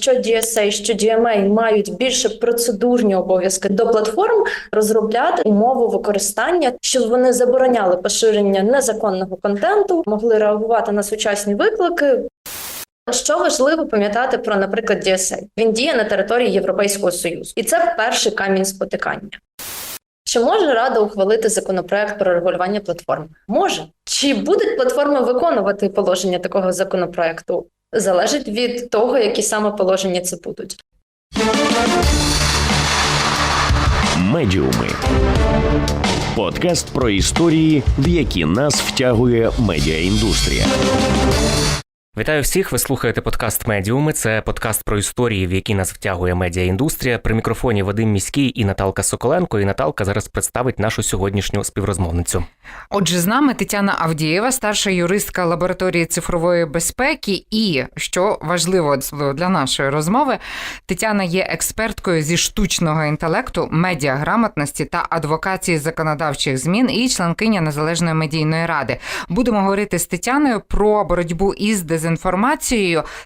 що DSA, що DMA мають більше процедурні обов'язки до платформ розробляти умову використання, щоб вони забороняли поширення незаконного контенту, могли реагувати на сучасні виклики. Що важливо пам'ятати про, наприклад, DSA? Він діє на території Європейського Союзу, і це перший камінь спотикання. Чи може Рада ухвалити законопроект про регулювання платформ? Може. Чи будуть платформи виконувати положення такого законопроекту? Залежить від того, які саме положення це будуть. Медіуми. Подкаст про історії, в які нас втягує медіаіндустрія. Вітаю всіх! Ви слухаєте подкаст Медіуми. Це подкаст про історії, в які нас втягує медіаіндустрія. При мікрофоні Вадим Міський і Наталка Соколенко. І Наталка зараз представить нашу сьогоднішню співрозмовницю. Отже, з нами Тетяна Авдієва, старша юристка лабораторії цифрової безпеки. І що важливо для нашої розмови, Тетяна є експерткою зі штучного інтелекту, медіаграмотності та адвокації законодавчих змін і членкиня незалежної медійної ради. Будемо говорити з Тетяною про боротьбу із дезінформацією,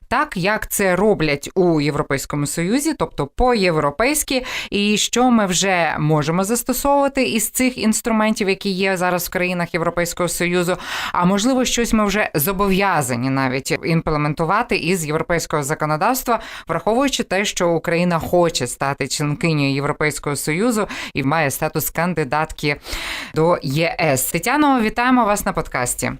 так як це роблять у Європейському Союзі, тобто по-європейськи, і що ми вже можемо застосовувати із цих інструментів, які є зараз в країнах Європейського Союзу. А можливо, щось ми вже зобов'язані навіть імплементувати із європейського законодавства, враховуючи те, що Україна хоче стати членкинею Європейського союзу і має статус кандидатки до ЄС. Тетяно, вітаємо вас на подкасті.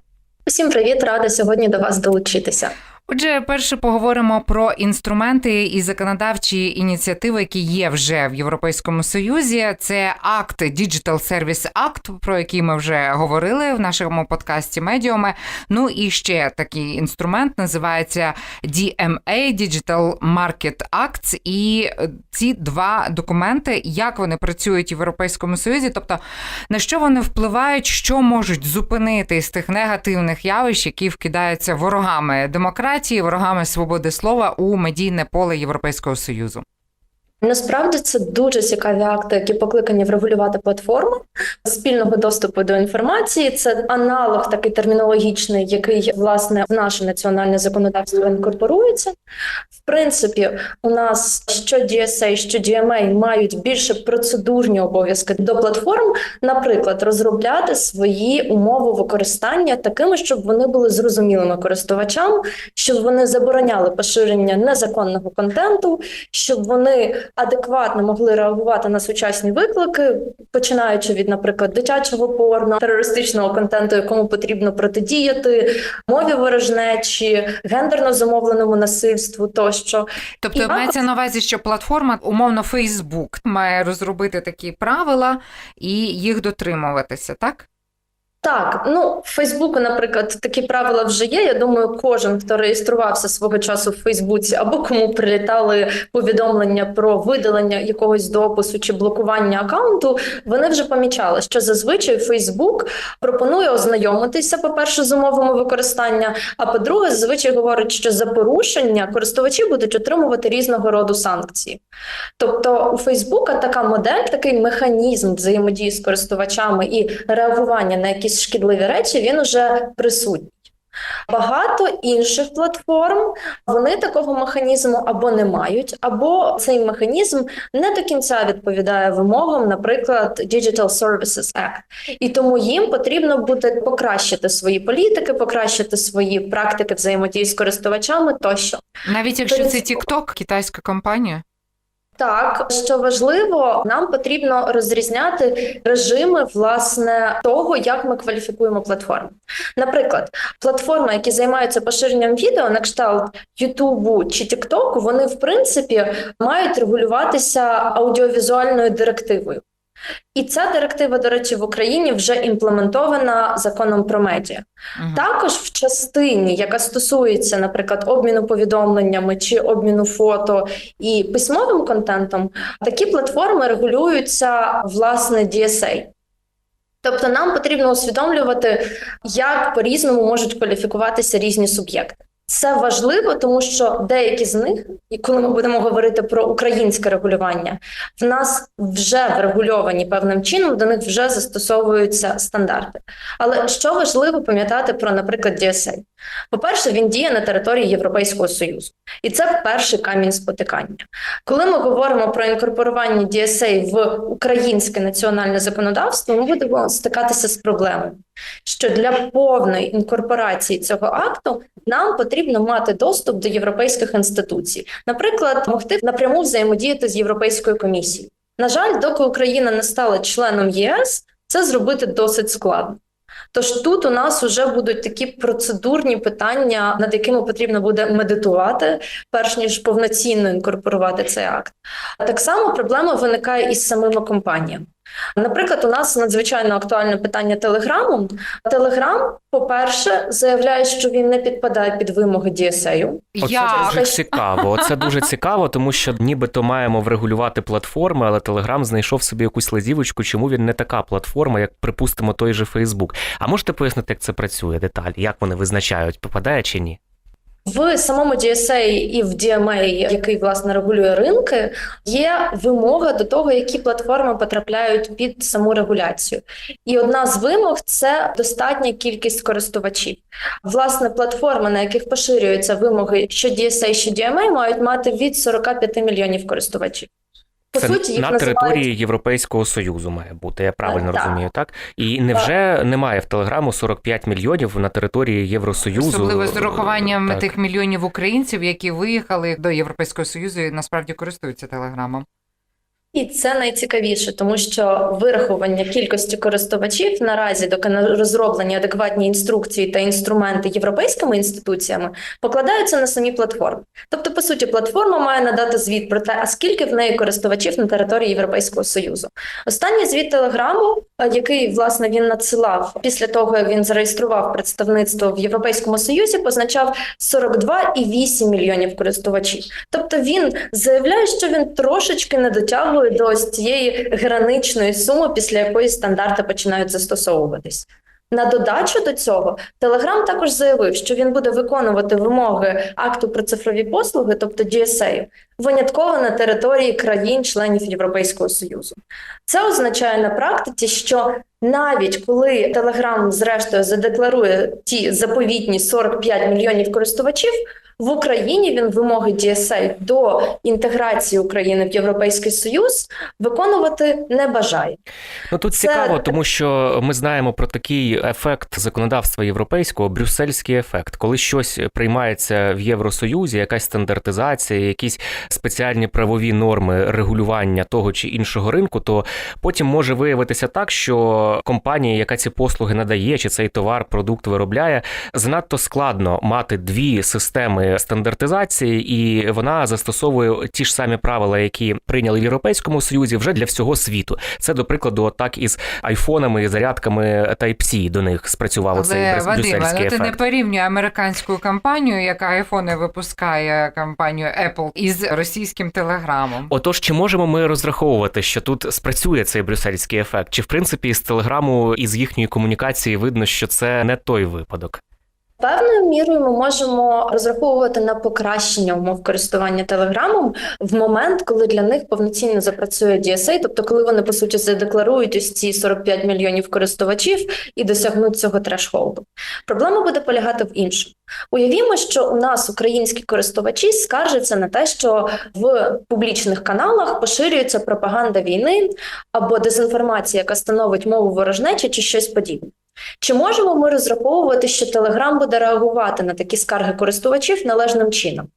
Усім привіт, рада сьогодні до вас долучитися. Отже, перше поговоримо про інструменти і законодавчі ініціативи, які є вже в Європейському Союзі. Це акт Digital Service Act, про який ми вже говорили в нашому подкасті Медіуми. Ну і ще такий інструмент називається DMA Digital Market Acts. І ці два документи, як вони працюють в Європейському Союзі, тобто на що вони впливають, що можуть зупинити з тих негативних явищ, які вкидаються ворогами демократії демократії, ворогами свободи слова у медійне поле Європейського союзу. Насправді це дуже цікаві акти, які покликані врегулювати платформи спільного доступу до інформації. Це аналог такий термінологічний, який власне в наше національне законодавство інкорпорується. В принципі, у нас що DSA, що DMA мають більше процедурні обов'язки до платформ, наприклад, розробляти свої умови використання такими, щоб вони були зрозумілими користувачам, щоб вони забороняли поширення незаконного контенту, щоб вони адекватно могли реагувати на сучасні виклики, починаючи від, наприклад, дитячого порно, терористичного контенту, якому потрібно протидіяти, мові ворожнечі, гендерно замовленому насильству тощо. Тобто І мається на увазі, що платформа, умовно, Facebook має розробити такі правила і їх дотримуватися, так? Так, ну в Фейсбуку, наприклад, такі правила вже є. Я думаю, кожен, хто реєструвався свого часу в Фейсбуці, або кому прилітали повідомлення про видалення якогось допису чи блокування аккаунту, вони вже помічали, що зазвичай Фейсбук пропонує ознайомитися, по-перше, з умовами використання. А по-друге, зазвичай говорить, що за порушення користувачі будуть отримувати різного роду санкції. Тобто у Фейсбука така модель, такий механізм взаємодії з користувачами і реагування на якісь шкідливі речі, він уже присутній. Багато інших платформ вони такого механізму або не мають, або цей механізм не до кінця відповідає вимогам, наприклад, Digital Services Act. І тому їм потрібно буде покращити свої політики, покращити свої практики взаємодії з користувачами тощо. Навіть якщо це TikTok, китайська компанія. Так, що важливо, нам потрібно розрізняти режими власне того, як ми кваліфікуємо платформи. Наприклад, платформи, які займаються поширенням відео, на кшталт Ютубу чи Тіктоку, вони в принципі мають регулюватися аудіовізуальною директивою. І ця директива, до речі, в Україні вже імплементована законом про медіа. Угу. Також в частині, яка стосується, наприклад, обміну повідомленнями чи обміну фото і письмовим контентом, такі платформи регулюються власне DSA. Тобто нам потрібно усвідомлювати, як по-різному можуть кваліфікуватися різні суб'єкти. Це важливо, тому що деякі з них, і коли ми будемо говорити про українське регулювання, в нас вже врегульовані певним чином, до них вже застосовуються стандарти. Але що важливо пам'ятати про, наприклад, DSA? По-перше, він діє на території Європейського Союзу, і це перший камінь спотикання. Коли ми говоримо про інкорпорування DSA в українське національне законодавство, ми будемо стикатися з проблемою, що для повної інкорпорації цього акту нам потрібно мати доступ до європейських інституцій, наприклад, могти напряму взаємодіяти з Європейською комісією. На жаль, доки Україна не стала членом ЄС, це зробити досить складно. Тож тут у нас вже будуть такі процедурні питання, над якими потрібно буде медитувати, перш ніж повноцінно інкорпорувати цей акт. Так само проблема виникає із самими компаніями. Наприклад, у нас надзвичайно актуальне питання Телеграму. Телеграм, по-перше, заявляє, що він не підпадає під вимоги DSA. Оце дуже цікаво. Це дуже цікаво, тому що нібито маємо врегулювати платформи, але Телеграм знайшов собі якусь лазівочку, чому він не така платформа, як припустимо той же Фейсбук. А можете пояснити, як це працює деталі? Як вони визначають, попадає чи ні? В самому DSA і в DMA, який власне регулює ринки, є вимога до того, які платформи потрапляють під саму регуляцію. І одна з вимог це достатня кількість користувачів. Власне, платформи, на яких поширюються вимоги, що DSA, що DMA, мають мати від 45 мільйонів користувачів. По Це суті, їх на називають території Європейського Союзу має бути. Я правильно Так. розумію, так? І невже немає в Телеграму 45 мільйонів на території Євросоюзу? особливо з урахуванням Так. тих мільйонів українців, які виїхали до Європейського Союзу і насправді користуються телеграмом. І це найцікавіше, тому що вирахування кількості користувачів наразі, доки не розроблені адекватні інструкції та інструменти європейськими інституціями, покладаються на самі платформи. Тобто, по суті, платформа має надати звіт про те, а скільки в неї користувачів на території Європейського союзу. Останній звіт телеграму, е, який власне він надсилав після того, як він зареєстрував представництво в Європейському Союзі, позначав 42,8 мільйонів користувачів. Тобто він заявляє, що він трошечки не дотягує до ось цієї граничної суми, після якої стандарти починають застосовуватись. На додачу до цього Телеграм також заявив, що він буде виконувати вимоги акту про цифрові послуги, тобто DSA, винятково на території країн-членів Європейського Союзу. Це означає на практиці, що навіть коли Телеграм зрештою задекларує ті заповітні 45 мільйонів користувачів, в Україні він вимоги DSA до інтеграції України в Європейський Союз виконувати не бажає. Ну тут Це- цікаво, тому що ми знаємо про такий ефект законодавства європейського, брюссельський ефект, коли щось приймається в Євросоюзі, якась стандартизація, якісь спеціальні правові норми регулювання того чи іншого ринку, то потім може виявитися так, що компанія, яка ці послуги надає, чи цей товар, продукт виробляє, занадто складно мати дві системи стандартизації, і вона застосовує ті ж самі правила, які прийняли в Європейському Союзі, вже для всього світу. Це до прикладу, так із айфонами і зарядками Type-C до них спрацював цей Але Вадиме, брюссельський ну ти не ефект. порівнюй американську компанію, яка айфони випускає компанію Apple із російським телеграмом. Отож, чи можемо ми розраховувати, що тут спрацює цей брюссельський ефект? Чи в принципі з телеграму і з їхньої комунікації видно, що це не той випадок? Певною мірою ми можемо розраховувати на покращення умов користування телеграмом в момент, коли для них повноцінно запрацює DSA, тобто коли вони по суті задекларують ось ці 45 мільйонів користувачів і досягнуть цього трешхолду. Проблема буде полягати в іншому. Уявімо, що у нас українські користувачі скаржаться на те, що в публічних каналах поширюється пропаганда війни або дезінформація, яка становить мову ворожнечі чи щось подібне. Чи можемо ми розраховувати, що Телеграм буде реагувати на такі скарги користувачів належним чином?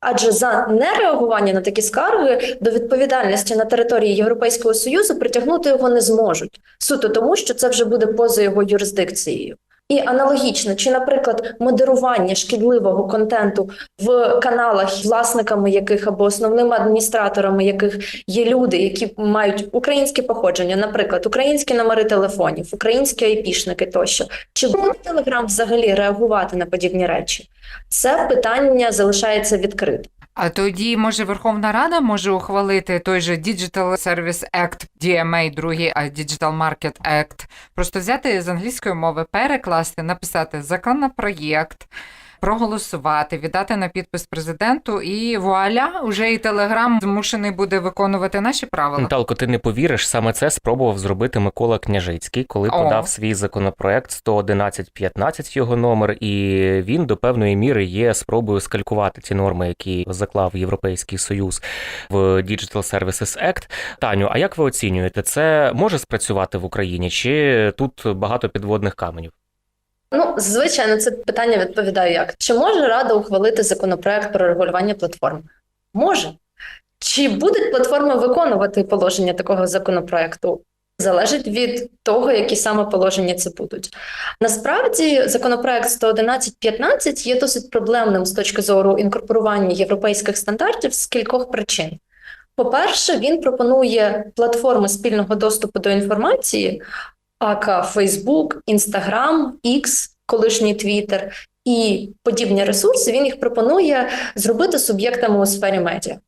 Адже за нереагування на такі скарги до відповідальності на території Європейського Союзу притягнути його не зможуть, суто тому, що це вже буде поза його юрисдикцією. І аналогічно, чи, наприклад, модерування шкідливого контенту в каналах, власниками яких або основними адміністраторами яких є люди, які мають українське походження, наприклад, українські номери телефонів, українські айпішники тощо, чи буде Телеграм взагалі реагувати на подібні речі? Це питання залишається відкритим. А тоді, може, Верховна Рада може ухвалити той же Digital Service Act, DMA, другий, а Digital Market Act, просто взяти з англійської мови, перекласти, написати законопроєкт, проголосувати, віддати на підпис президенту, і вуаля, уже і Телеграм змушений буде виконувати наші правила. Наталко, ти не повіриш, саме це спробував зробити Микола Княжицький, коли О. подав свій законопроект 111.15 його номер, і він до певної міри є спробою скалькувати ті норми, які заклав Європейський Союз в Digital Services Act. Таню, а як ви оцінюєте, це може спрацювати в Україні, чи тут багато підводних каменів? Ну, звичайно, це питання відповідаю як. Чи може Рада ухвалити законопроект про регулювання платформ? Може. Чи будуть платформи виконувати положення такого законопроекту? Залежить від того, які саме положення це будуть. Насправді, законопроект 111.15 є досить проблемним з точки зору інкорпорування європейських стандартів з кількох причин. По-перше, він пропонує платформи спільного доступу до інформації, АК Фейсбук, Інстаграм, Ікс, колишній Твіттер і подібні ресурси. Він їх пропонує зробити суб'єктами у сфері медіа.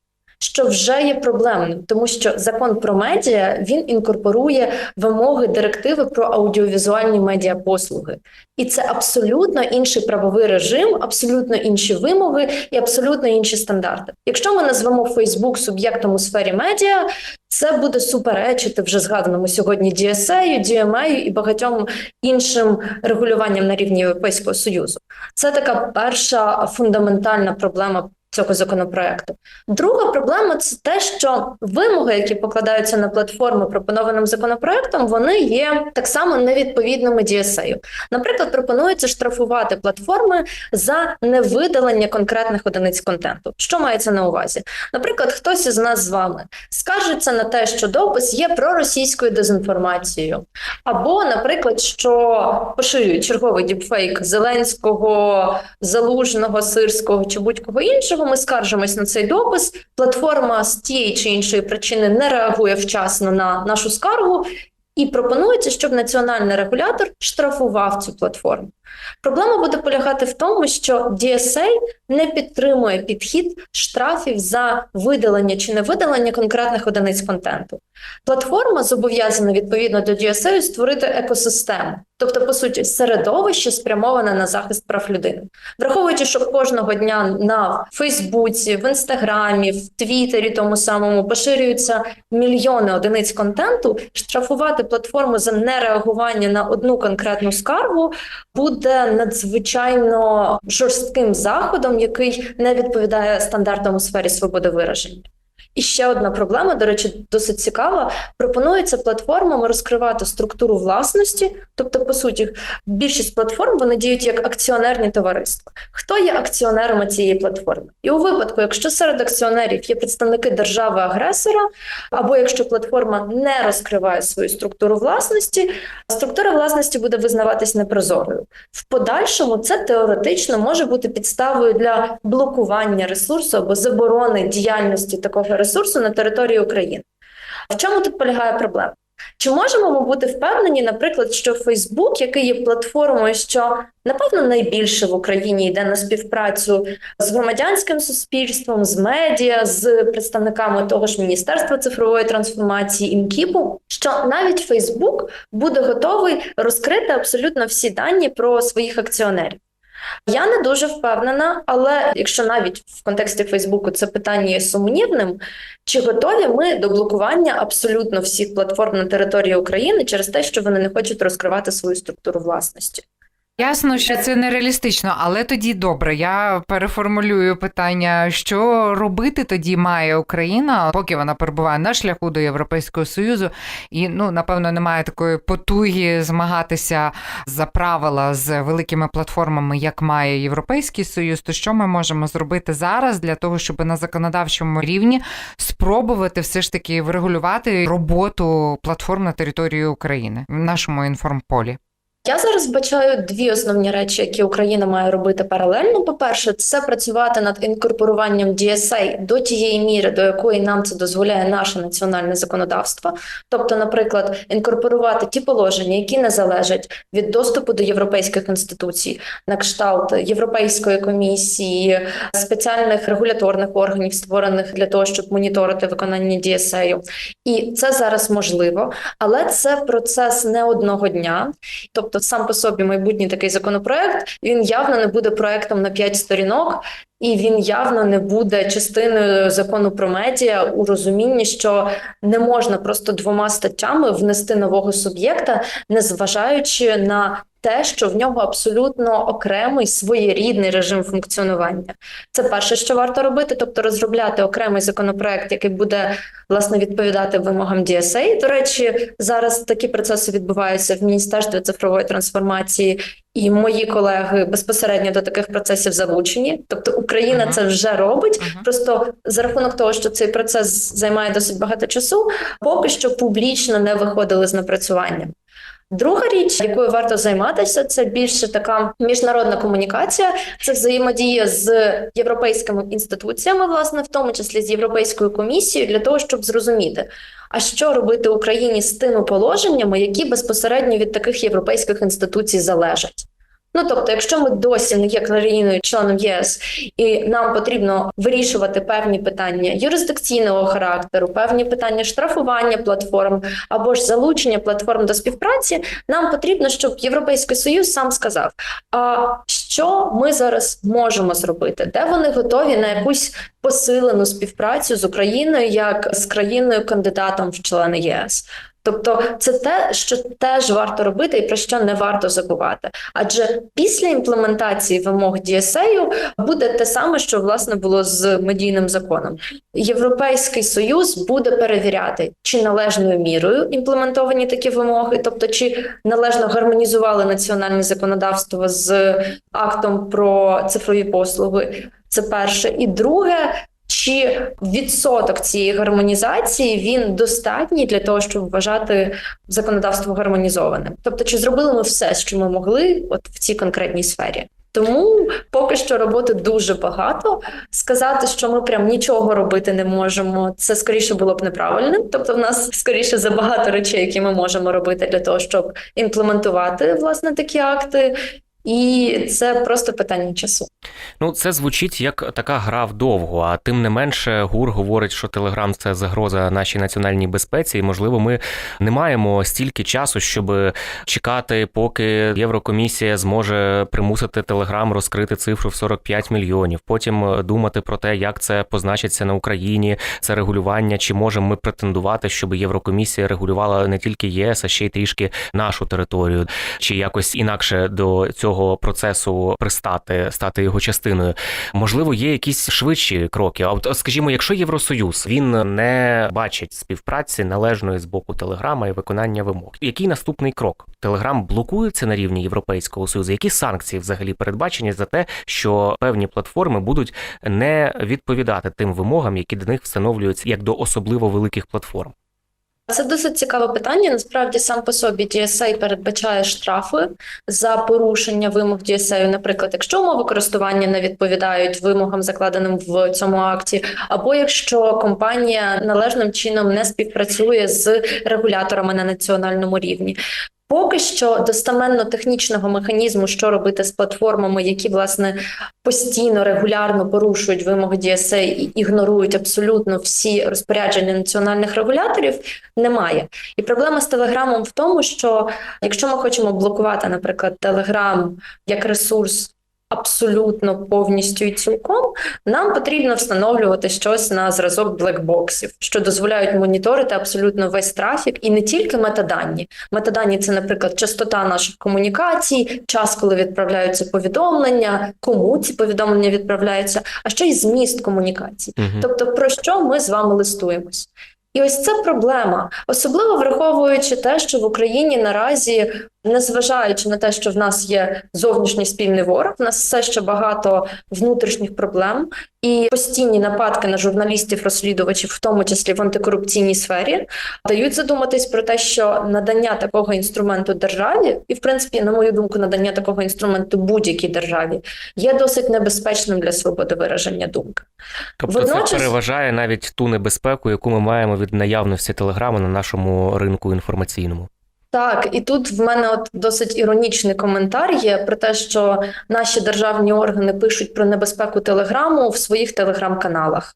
Що вже є проблемним, тому що закон про медіа він інкорпорує вимоги директиви про аудіовізуальні медіапослуги, і це абсолютно інший правовий режим, абсолютно інші вимоги і абсолютно інші стандарти. Якщо ми назвемо Facebook суб'єктом у сфері медіа, це буде суперечити вже згаданому сьогодні DSA, DMA і багатьом іншим регулюванням на рівні Європейського союзу. Це така перша фундаментальна проблема. Цього законопроекту. Друга проблема це те, що вимоги, які покладаються на платформи пропонованим законопроектом, вони є так само невідповідними DSA. Наприклад, пропонується штрафувати платформи за невидалення конкретних одиниць контенту. Що мається на увазі? Наприклад, хтось із нас з вами скаржиться на те, що допис є проросійською дезінформацією, або, наприклад, що поширюють черговий діпфейк Зеленського, Залужного, Сирського чи будь-кого іншого. Ми скаржимось на цей допис. Платформа з тієї чи іншої причини не реагує вчасно на нашу скаргу. І пропонується, щоб національний регулятор штрафував цю платформу. Проблема буде полягати в тому, що DSA не підтримує підхід штрафів за видалення чи невидалення конкретних одиниць контенту. Платформа зобов'язана відповідно до DSA створити екосистему, тобто, по суті, середовище спрямоване на захист прав людини, враховуючи, що кожного дня на Фейсбуці, в Інстаграмі, в Твіттері тому самому поширюються мільйони одиниць контенту, штрафувати платформу за нереагування на одну конкретну скаргу буде надзвичайно жорстким заходом, який не відповідає стандартам у сфері свободи вираження. І ще одна проблема, до речі, досить цікава. Пропонується платформам розкривати структуру власності, тобто, по суті, більшість платформ вони діють як акціонерні товариства. Хто є акціонерами цієї платформи? І у випадку, якщо серед акціонерів є представники держави-агресора, або якщо платформа не розкриває свою структуру власності, структура власності буде визнаватись непрозорою. В подальшому це теоретично може бути підставою для блокування ресурсу або заборони діяльності такого ресурсу на території України. В чому тут полягає проблема? Чи можемо ми бути впевнені, наприклад, що Facebook, який є платформою, що напевно найбільше в Україні йде на співпрацю з громадянським суспільством, з медіа, з представниками того ж Міністерства цифрової трансформації ІМКІПу, що навіть Facebook буде готовий розкрити абсолютно всі дані про своїх акціонерів? Я не дуже впевнена, але якщо навіть в контексті Фейсбуку це питання є сумнівним, чи готові ми до блокування абсолютно всіх платформ на території України через те, що вони не хочуть розкривати свою структуру власності? Ясно, що це нереалістично, але тоді добре. Я переформулюю питання: що робити тоді має Україна, поки вона перебуває на шляху до Європейського союзу, і ну напевно немає такої потуги змагатися за правила з великими платформами, як має Європейський Союз. То що ми можемо зробити зараз для того, щоб на законодавчому рівні спробувати все ж таки врегулювати роботу платформ на території України в нашому інформполі? Я зараз бачаю дві основні речі, які Україна має робити паралельно. По-перше, це працювати над інкорпоруванням DSA до тієї міри, до якої нам це дозволяє наше національне законодавство. Тобто, наприклад, інкорпорувати ті положення, які не залежать від доступу до європейських інституцій, на кшталт Європейської комісії, спеціальних регуляторних органів, створених для того, щоб моніторити виконання DSA. І це зараз можливо, але це процес не одного дня. Тобто тобто сам по собі майбутній такий законопроект, він явно не буде проектом на 5 сторінок, і він явно не буде частиною закону про медіа у розумінні, що не можна просто двома статтями внести нового суб'єкта, незважаючи на те, що в нього абсолютно окремий своєрідний режим функціонування. Це перше, що варто робити, тобто розробляти окремий законопроект, який буде власне відповідати вимогам DSA. До речі, зараз такі процеси відбуваються в Міністерстві цифрової трансформації, і мої колеги безпосередньо до таких процесів залучені. Тобто Україна Мгм. це вже робить. Мгм. Просто за рахунок того, що цей процес займає досить багато часу, поки що публічно не виходили з напрацюванням. Друга річ, якою варто займатися, це більше така міжнародна комунікація, це взаємодія з європейськими інституціями, власне, в тому числі з Європейською комісією, для того, щоб зрозуміти, а що робити Україні з тими положеннями, які безпосередньо від таких європейських інституцій залежать. Ну тобто, якщо ми досі не є країною членом ЄС, і нам потрібно вирішувати певні питання юрисдикційного характеру, певні питання штрафування платформ або ж залучення платформ до співпраці, нам потрібно, щоб Європейський Союз сам сказав: а що ми зараз можемо зробити, де вони готові на якусь посилену співпрацю з Україною як з країною кандидатом в члени ЄС. Тобто це те, що теж варто робити, і про що не варто забувати. Адже після імплементації вимог DSA буде те саме, що власне було з медійним законом. Європейський союз буде перевіряти, чи належною мірою імплементовані такі вимоги, тобто чи належно гармонізували національне законодавство з актом про цифрові послуги. Це перше, і друге. Чи відсоток цієї гармонізації він достатній для того, щоб вважати законодавство гармонізованим? Тобто, чи зробили ми все, що ми могли, от в цій конкретній сфері? Тому поки що роботи дуже багато. Сказати, що ми прям нічого робити не можемо, це скоріше було б неправильним. Тобто, в нас скоріше забагато речей, які ми можемо робити для того, щоб імплементувати власне такі акти, і це просто питання часу. Ну, це звучить як така гра вдовго, а тим не менше, ГУР говорить, що Телеграм це загроза нашій національній безпеці, і можливо, ми не маємо стільки часу, щоб чекати, поки Єврокомісія зможе примусити Телеграм розкрити цифру в 45 мільйонів. Потім думати про те, як це позначиться на Україні, це регулювання, чи можемо ми претендувати, щоб Єврокомісія регулювала не тільки єС, а ще й трішки нашу територію, чи якось інакше до цього процесу пристати, стати його частиною. Можливо, є якісь швидші кроки. А от, скажімо, якщо Євросоюз він не бачить співпраці належної з боку Телеграма і виконання вимог, який наступний крок? Телеграм блокується на рівні Європейського союзу. Які санкції взагалі передбачені за те, що певні платформи будуть не відповідати тим вимогам, які до них встановлюються як до особливо великих платформ? Це досить цікаве питання. Насправді сам по собі DSA передбачає штрафи за порушення вимог DSA, наприклад, якщо умови користування не відповідають вимогам, закладеним в цьому акті, або якщо компанія належним чином не співпрацює з регуляторами на національному рівні. Поки що достаменно технічного механізму, що робити з платформами, які власне постійно регулярно порушують вимоги DSA і ігнорують абсолютно всі розпорядження національних регуляторів, немає. І проблема з Телеграмом в тому, що якщо ми хочемо блокувати, наприклад, Телеграм як ресурс. Абсолютно повністю і цілком нам потрібно встановлювати щось на зразок блекбоксів, що дозволяють моніторити абсолютно весь трафік і не тільки метадані. Метадані це, наприклад, частота наших комунікацій, час, коли відправляються повідомлення, кому ці повідомлення відправляються, а ще й зміст комунікацій. Мгм. Тобто, про що ми з вами листуємось? І ось це проблема, особливо враховуючи те, що в Україні наразі, незважаючи на те, що в нас є зовнішній спільний ворог, в нас все ще багато внутрішніх проблем і постійні нападки на журналістів-розслідувачів, в тому числі в антикорупційній сфері, дають задуматись про те, що надання такого інструменту державі, і в принципі, на мою думку, надання такого інструменту будь-якій державі є досить небезпечним для свободи вираження думки. Тобто це переважає навіть ту небезпеку, яку ми маємо від наявності телеграму на нашому ринку інформаційному. Так, і тут в мене от досить іронічний коментар є про те, що наші державні органи пишуть про небезпеку телеграму в своїх телеграм-каналах.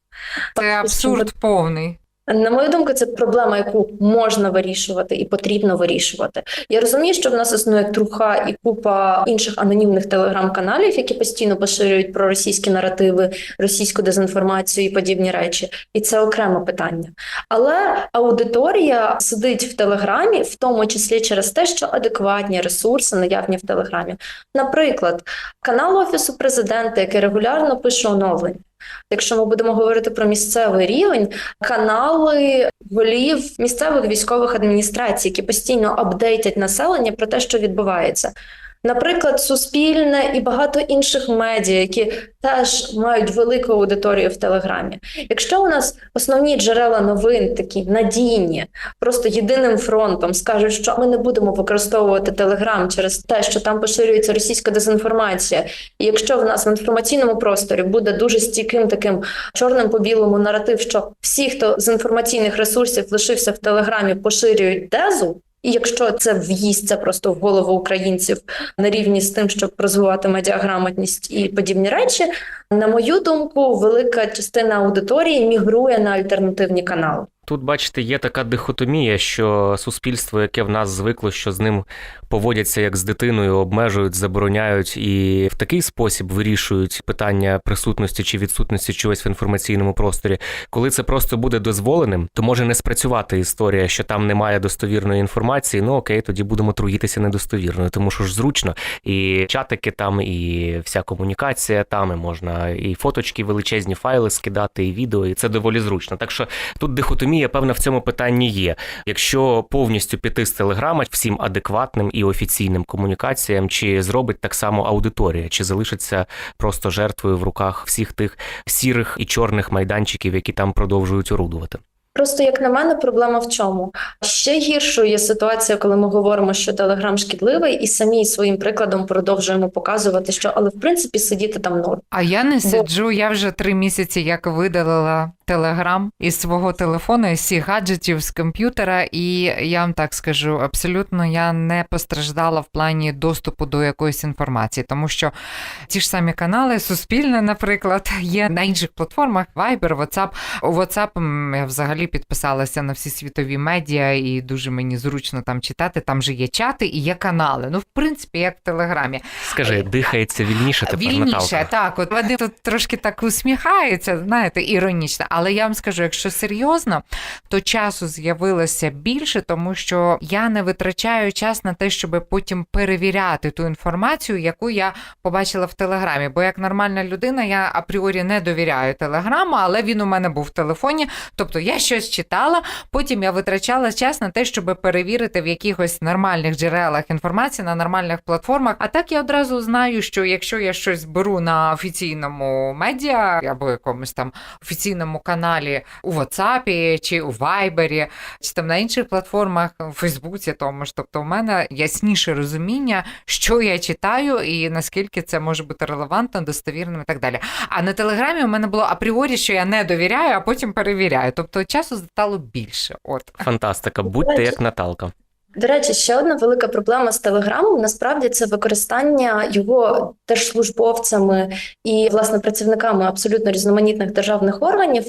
Це абсурд повний. На мою думку, це проблема, яку можна вирішувати і потрібно вирішувати. Я розумію, що в нас існує труха і купа інших анонімних телеграм-каналів, які постійно поширюють про російські наративи, російську дезінформацію і подібні речі, і це окреме питання. Але аудиторія сидить в телеграмі, в тому числі через те, що адекватні ресурси наявні в телеграмі. Наприклад, канал офісу президента, який регулярно пише оновлення. Якщо ми будемо говорити про місцевий рівень, канали голів місцевих військових адміністрацій, які постійно апдейтять населення про те, що відбувається. Наприклад, Суспільне і багато інших медіа, які теж мають велику аудиторію в Телеграмі. Якщо у нас основні джерела новин такі надійні, просто єдиним фронтом скажуть, що ми не будемо використовувати Телеграм через те, що там поширюється російська дезінформація, і якщо в нас в інформаційному просторі буде дуже стійким таким чорним по білому наратив, що всі, хто з інформаційних ресурсів лишився в Телеграмі, поширюють дезу. І якщо це в'їсться просто в голову українців на рівні з тим, щоб розвивати медіаграмотність і подібні речі, на мою думку, велика частина аудиторії мігрує на альтернативні канали. Тут, бачите, є така дихотомія, що суспільство, яке в нас звикло, що з ним поводяться як з дитиною, обмежують, забороняють і в такий спосіб вирішують питання присутності чи відсутності чогось в інформаційному просторі. Коли це просто буде дозволеним, то може не спрацювати історія, що там немає достовірної інформації. Ну окей, тоді будемо труїтися недостовірною, тому що ж зручно і чатики там, і вся комунікація там, і можна і фоточки, величезні файли скидати, і відео, і це доволі зручно. Так що тут дихотомія, певна, в цьому питанні є. Якщо повністю піти з телеграма всім адекватним і офіційним комунікаціям, чи зробить так само аудиторія, чи залишиться просто жертвою в руках всіх тих сірих і чорних майданчиків, які там продовжують орудувати. Просто як на мене, проблема в чому? Ще гіршою є ситуація, коли ми говоримо, що Телеграм шкідливий, і самі своїм прикладом продовжуємо показувати, що але в принципі сидіти там норм. А я не сиджу, я вже три місяці як видалила телеграм із свого телефону, із всіх гаджетів з комп'ютера, і я вам так скажу, абсолютно я не постраждала в плані доступу до якоїсь інформації, тому що ті ж самі канали, Суспільне, наприклад, є на інших платформах, Viber, WhatsApp. У WhatsApp я взагалі підписалася на всі світові медіа, і дуже мені зручно там читати. Там же є чати і є канали. Ну, в принципі, як в Телеграмі. Скажи, дихається вільніше тепер Вільніше, Наталка? так. От вони тут трошки так усміхаються, знаєте, іронічно. Але я вам скажу, якщо серйозно, то часу з'явилося більше, тому що я не витрачаю час на те, щоб потім перевіряти ту інформацію, яку я побачила в телеграмі. Бо як нормальна людина, я апріорі не довіряю телеграму, але він у мене був в телефоні. Тобто я щось читала, потім я витрачала час на те, щоб перевірити в якихось нормальних джерелах інформації на нормальних платформах. А так я одразу знаю, що якщо я щось беру на офіційному медіа або якомусь там офіційному каналі у WhatsApp чи у Viber, чи там на інших платформах, у Фейсбуці, тому ж тобто, у мене ясніше розуміння, що я читаю і наскільки це може бути релевантно, достовірним і так далі. А на телеграмі у мене було апріорі, що я не довіряю, а потім перевіряю. Тобто часу стало більше. От. Фантастика, будьте як Наталка. До речі, ще одна велика проблема з телеграмом насправді це використання його держслужбовцями і власне працівниками абсолютно різноманітних державних органів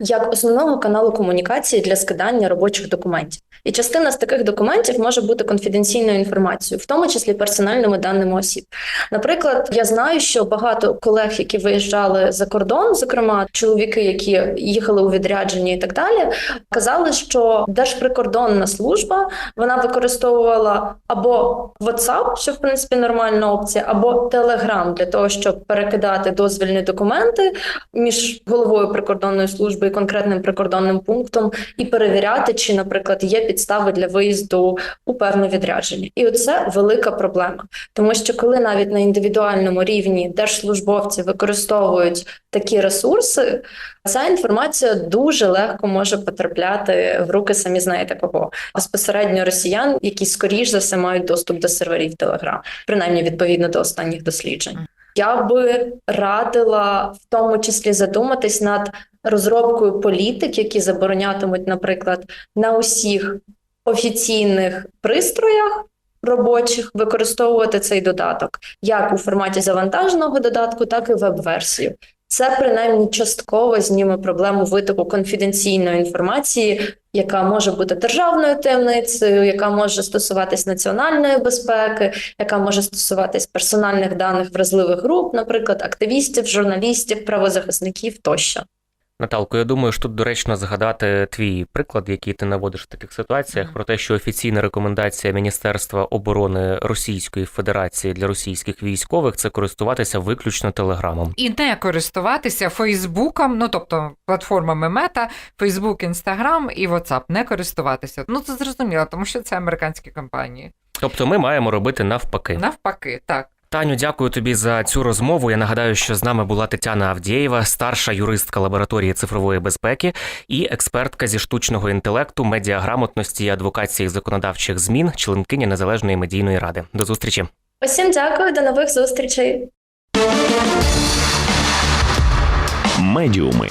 як основного каналу комунікації для скидання робочих документів. І частина з таких документів може бути конфіденційною інформацією, в тому числі персональними даними осіб. Наприклад, я знаю, що багато колег, які виїжджали за кордон, зокрема чоловіки, які їхали у відрядження і так далі, казали, що Держприкордонна служба вона використовувала або WhatsApp, що в принципі нормальна опція, або Telegram для того, щоб перекидати дозвільні документи між головою прикордонної служби і конкретним прикордонним пунктом, і перевіряти, чи, наприклад, є підстави для виїзду у певне відрядження. І оце велика проблема, тому що коли навіть на індивідуальному рівні держслужбовці використовують такі ресурси, ця інформація дуже легко може потрапляти в руки самі знаєте кого безпосередньо росіян, які скоріш за все мають доступ до серверів Telegram, принаймні відповідно до останніх досліджень. Я би радила в тому числі задуматись над розробкою політик, які заборонятимуть, наприклад, на усіх офіційних пристроях робочих використовувати цей додаток як у форматі завантаженого додатку, так і веб-версію. Це принаймні частково зніме проблему витоку конфіденційної інформації, яка може бути державною таємницею, яка може стосуватись національної безпеки, яка може стосуватись персональних даних вразливих груп, наприклад, активістів, журналістів, правозахисників тощо. Наталко, я думаю, що тут доречно згадати твій приклад, який ти наводиш в таких ситуаціях, про те, що офіційна рекомендація Міністерства оборони Російської Федерації для російських військових це користуватися виключно телеграмом. І не користуватися Фейсбуком, ну тобто платформами Мета, Фейсбук, Інстаграм і WhatsApp, не користуватися. Ну це зрозуміло, тому що це американські компанії. Тобто ми маємо робити навпаки. Навпаки, так. Таню, дякую тобі за цю розмову. Я нагадаю, що з нами була Тетяна Авдєєва, старша юристка лабораторії цифрової безпеки і експертка зі штучного інтелекту, медіаграмотності і адвокації законодавчих змін, членкиня незалежної медійної ради. До зустрічі. Усім дякую, до нових зустрічей. Медіуми.